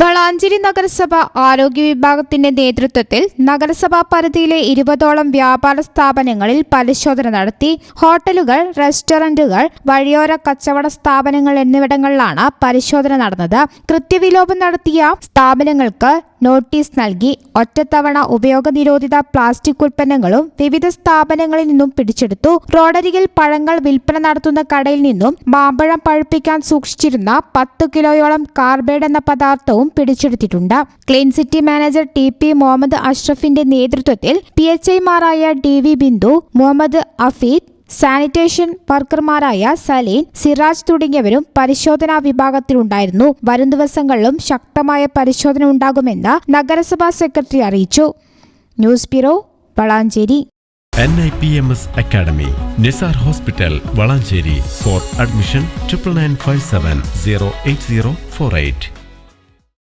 വളാഞ്ചേരി നഗരസഭ ആരോഗ്യ വിഭാഗത്തിന്റെ നേതൃത്വത്തിൽ നഗരസഭാ പരിധിയിലെ ഇരുപതോളം വ്യാപാര സ്ഥാപനങ്ങളിൽ പരിശോധന നടത്തി ഹോട്ടലുകൾ റെസ്റ്റോറന്റുകൾ വഴിയോര കച്ചവട സ്ഥാപനങ്ങൾ എന്നിവിടങ്ങളിലാണ് പരിശോധന നടന്നത്. കൃത്യവിലോപം നടത്തിയ സ്ഥാപനങ്ങൾക്ക് നോട്ടീസ് നൽകി ഒറ്റത്തവണ ഉപയോഗ നിരോധിത പ്ലാസ്റ്റിക് ഉൽപ്പന്നങ്ങളും വിവിധ സ്ഥാപനങ്ങളിൽ നിന്നും പിടിച്ചെടുത്തു. റോഡരികിൽ പഴങ്ങൾ വിൽപ്പന നടത്തുന്ന കടയിൽ നിന്നും മാമ്പഴം പഴുപ്പിക്കാൻ സൂക്ഷിച്ചിരുന്ന പത്ത് കിലോയോളം കാർബേഡ് എന്ന പദാർത്ഥവും പിടിച്ചെടുത്തിട്ടുണ്ട്. Clean city manager T P Muhammad അഷ്റഫിന്റെ നേതൃത്വത്തിൽ പി എച്ച് ഐമാരായ D V Bindu Muhammad Afeed sanitation വർക്കർമാരായ Saleen Siraj തുടങ്ങിയവരും പരിശോധനാ വിഭാഗത്തിലുണ്ടായിരുന്നു. വരും ദിവസങ്ങളിലും ശക്തമായ പരിശോധന ഉണ്ടാകുമെന്ന് നഗരസഭാ സെക്രട്ടറി അറിയിച്ചു. News bureau Valanchery. N I P M S academy Nisar hospital Valanchery. For admission triple nine five seven zero eight zero four eight